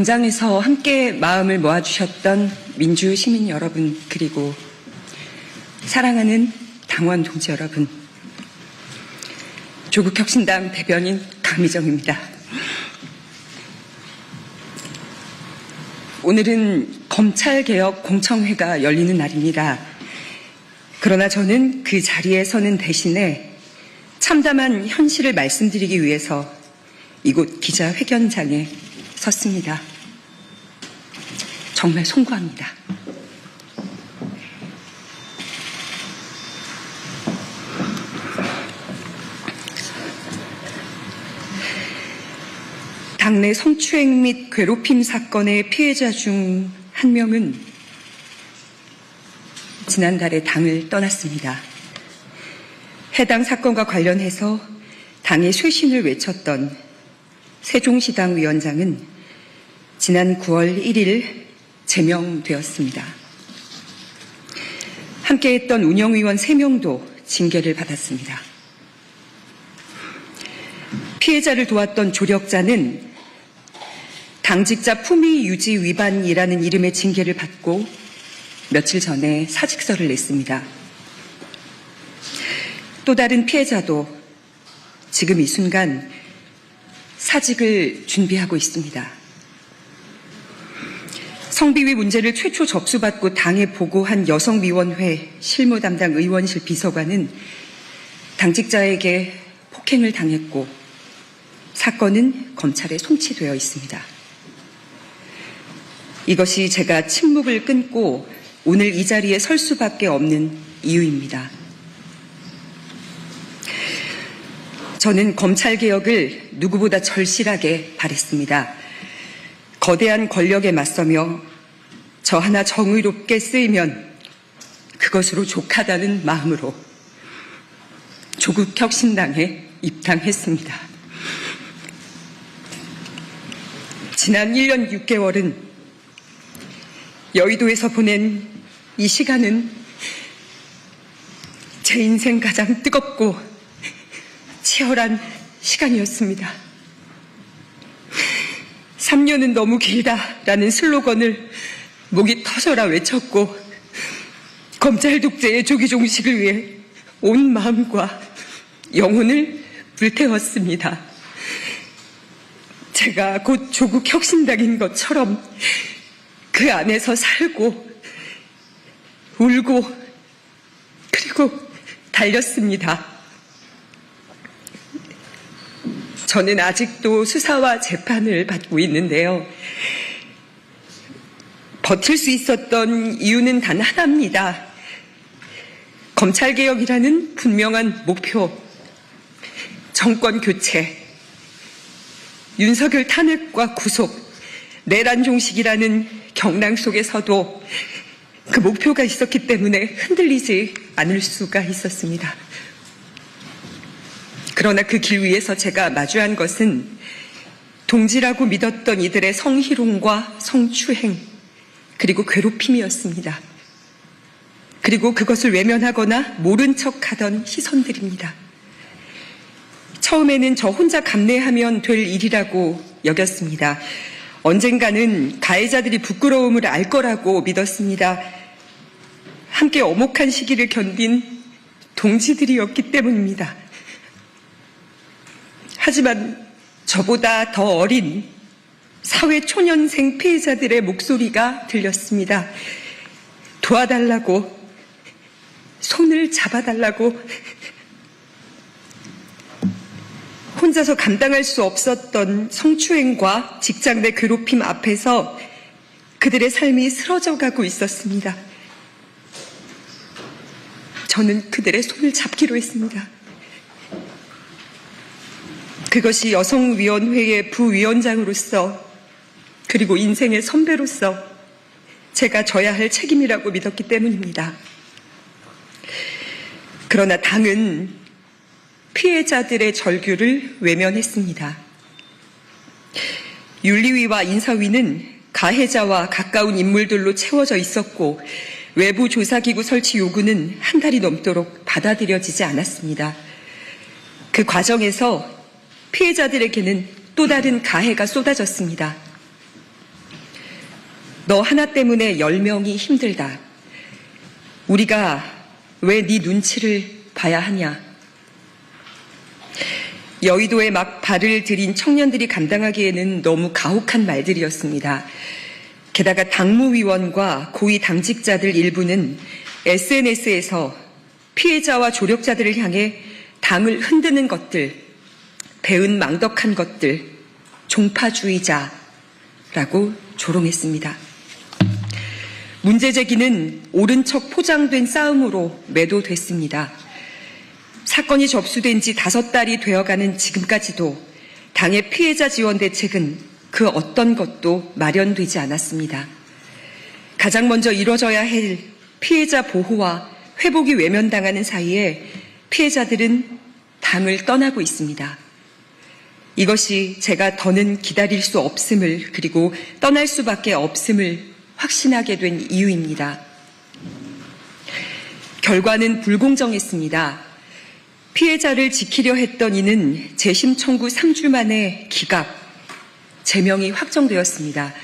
광장에서 함께 마음을 모아주셨던 민주 시민 여러분, 그리고 사랑하는 당원 동지 여러분, 조국 혁신당 대변인 강미정입니다. 오늘은 검찰개혁 공청회가 열리는 날입니다. 그러나 저는 그 자리에 서는 대신에 참담한 현실을 말씀드리기 위해서 이곳 기자회견장에 섰습니다. 정말 송구합니다. 당내 성추행 및 괴롭힘 사건의 피해자 중 한 명은 지난달에 당을 떠났습니다. 해당 사건과 관련해서 당의 쇄신을 외쳤던 세종시당 위원장은 지난 9월 1일 제명되었습니다. 함께했던 운영위원 3명도 징계를 받았습니다. 피해자를 도왔던 조력자는 당직자 품위 유지 위반이라는 이름의 징계를 받고 며칠 전에 사직서를 냈습니다. 또 다른 피해자도 지금 이 순간 사직을 준비하고 있습니다. 성비위 문제를 최초 접수받고 당에 보고한 여성위원회 실무 담당 의원실 비서관은 당직자에게 폭행을 당했고 사건은 검찰에 송치되어 있습니다. 이것이 제가 침묵을 끊고 오늘 이 자리에 설 수밖에 없는 이유입니다. 저는 검찰 개혁을 누구보다 절실하게 바랬습니다. 거대한 권력에 맞서며 저 하나 정의롭게 쓰이면 그것으로 족하다는 마음으로 조국 혁신당에 입당했습니다. 지난 1년 6개월은 여의도에서 보낸 이 시간은 제 인생 가장 뜨겁고 치열한 시간이었습니다. 3년은 너무 길다라는 슬로건을 목이 터져라 외쳤고 검찰 독재의 조기 종식을 위해 온 마음과 영혼을 불태웠습니다. 제가 곧 조국 혁신당인 것처럼 그 안에서 살고 울고 그리고 달렸습니다. 저는 아직도 수사와 재판을 받고 있는데요. 버틸 수 있었던 이유는 단 하나입니다. 검찰개혁이라는 분명한 목표, 정권 교체, 윤석열 탄핵과 구속, 내란 종식이라는 경랑 속에서도 그 목표가 있었기 때문에 흔들리지 않을 수가 있었습니다. 그러나 그 길 위에서 제가 마주한 것은 동지라고 믿었던 이들의 성희롱과 성추행, 그리고 괴롭힘이었습니다. 그리고 그것을 외면하거나 모른 척 하던 시선들입니다. 처음에는 저 혼자 감내하면 될 일이라고 여겼습니다. 언젠가는 가해자들이 부끄러움을 알 거라고 믿었습니다. 함께 어목한 시기를 견딘 동지들이었기 때문입니다. 하지만 저보다 더 어린 사회 초년생 피해자들의 목소리가 들렸습니다. 도와달라고, 손을 잡아달라고, 혼자서 감당할 수 없었던 성추행과 직장 내 괴롭힘 앞에서 그들의 삶이 쓰러져 가고 있었습니다. 저는 그들의 손을 잡기로 했습니다. 그것이 여성위원회의 부위원장으로서 그리고 인생의 선배로서 제가 져야 할 책임이라고 믿었기 때문입니다. 그러나 당은 피해자들의 절규를 외면했습니다. 윤리위와 인사위는 가해자와 가까운 인물들로 채워져 있었고 외부 조사기구 설치 요구는 한 달이 넘도록 받아들여지지 않았습니다. 그 과정에서 피해자들에게는 또 다른 가해가 쏟아졌습니다. 너 하나 때문에 열 명이 힘들다. 우리가 왜 네 눈치를 봐야 하냐? 여의도에 막 발을 들인 청년들이 감당하기에는 너무 가혹한 말들이었습니다. 게다가 당무위원과 고위 당직자들 일부는 SNS에서 피해자와 조력자들을 향해 당을 흔드는 것들, 배은 망덕한 것들, 종파주의자라고 조롱했습니다. 문제 제기는 옳은 척 포장된 싸움으로 매도됐습니다. 사건이 접수된 지 다섯 달이 되어가는 지금까지도 당의 피해자 지원 대책은 그 어떤 것도 마련되지 않았습니다. 가장 먼저 이뤄져야 할 피해자 보호와 회복이 외면당하는 사이에 피해자들은 당을 떠나고 있습니다. 이것이 제가 더는 기다릴 수 없음을 그리고 떠날 수밖에 없음을 확신하게 된 이유입니다. 결과는 불공정했습니다. 피해자를 지키려 했던 이는 재심 청구 3주 만에 기각, 제명이 확정되었습니다.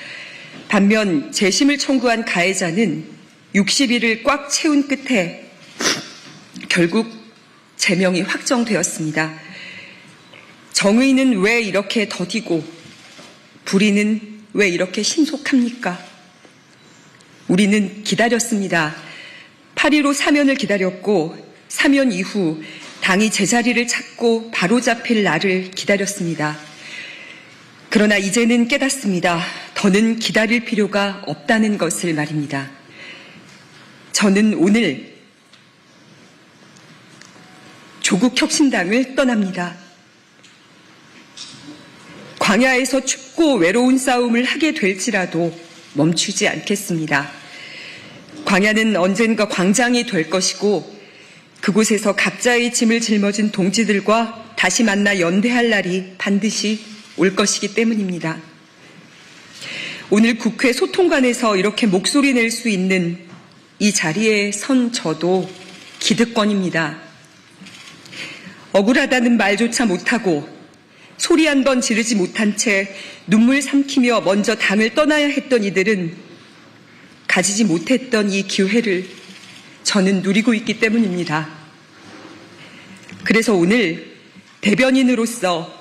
반면 재심을 청구한 가해자는 60일을 꽉 채운 끝에 결국 제명이 확정되었습니다. 정의는 왜 이렇게 더디고 불의는 왜 이렇게 신속합니까? 우리는 기다렸습니다. 8.15 사면을 기다렸고 사면 이후 당이 제자리를 찾고 바로잡힐 날을 기다렸습니다. 그러나 이제는 깨닫습니다. 더는 기다릴 필요가 없다는 것을 말입니다. 저는 오늘 조국 혁신당을 떠납니다. 광야에서 춥고 외로운 싸움을 하게 될지라도 멈추지 않겠습니다. 광야는 언젠가 광장이 될 것이고 그곳에서 각자의 짐을 짊어진 동지들과 다시 만나 연대할 날이 반드시 올 것이기 때문입니다. 오늘 국회 소통관에서 이렇게 목소리 낼 수 있는 이 자리에 선 저도 기득권입니다. 억울하다는 말조차 못하고 소리 한 번 지르지 못한 채 눈물 삼키며 먼저 당을 떠나야 했던 이들은 가지지 못했던 이 기회를 저는 누리고 있기 때문입니다. 그래서 오늘 대변인으로서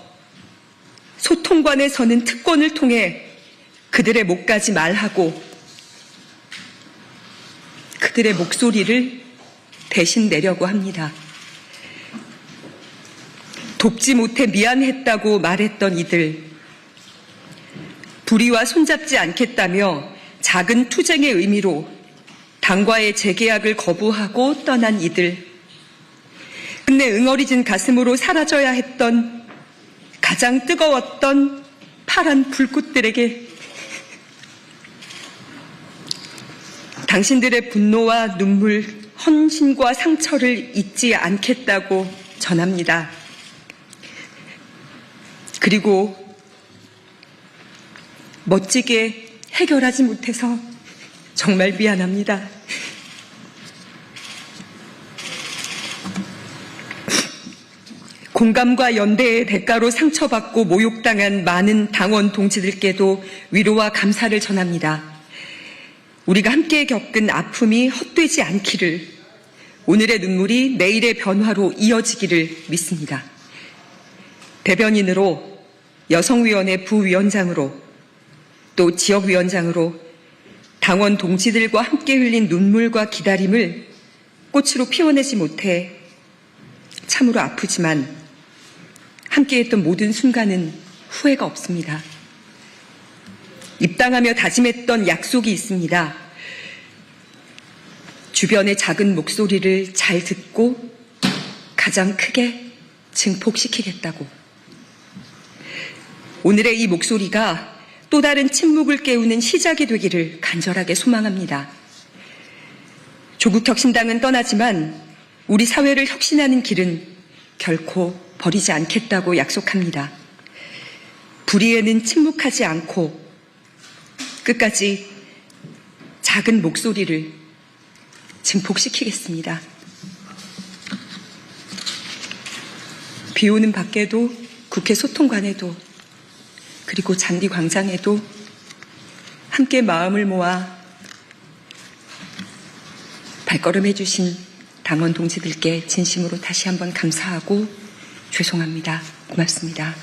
소통관에 서는 특권을 통해 그들의 목까지 말하고 그들의 목소리를 대신 내려고 합니다. 돕지 못해 미안했다고 말했던 이들, 불의와 손잡지 않겠다며 작은 투쟁의 의미로 당과의 재계약을 거부하고 떠난 이들, 끝내 응어리진 가슴으로 사라져야 했던 가장 뜨거웠던 파란 불꽃들에게 당신들의 분노와 눈물, 헌신과 상처를 잊지 않겠다고 전합니다. 그리고 멋지게 해결하지 못해서 정말 미안합니다. 공감과 연대의 대가로 상처받고 모욕당한 많은 당원 동지들께도 위로와 감사를 전합니다. 우리가 함께 겪은 아픔이 헛되지 않기를 오늘의 눈물이 내일의 변화로 이어지기를 믿습니다. 대변인으로 여성위원회 부위원장으로 또 지역위원장으로 당원 동지들과 함께 흘린 눈물과 기다림을 꽃으로 피워내지 못해 참으로 아프지만 함께했던 모든 순간은 후회가 없습니다. 입당하며 다짐했던 약속이 있습니다. 주변의 작은 목소리를 잘 듣고 가장 크게 증폭시키겠다고. 오늘의 이 목소리가 또 다른 침묵을 깨우는 시작이 되기를 간절하게 소망합니다. 조국 혁신당은 떠나지만 우리 사회를 혁신하는 길은 결코 버리지 않겠다고 약속합니다. 불의에는 침묵하지 않고 끝까지 작은 목소리를 증폭시키겠습니다. 비 오는 밖에도 국회 소통관에도 그리고 잔디 광장에도 함께 마음을 모아 발걸음해 주신 당원 동지들께 진심으로 다시 한번 감사하고 죄송합니다. 고맙습니다.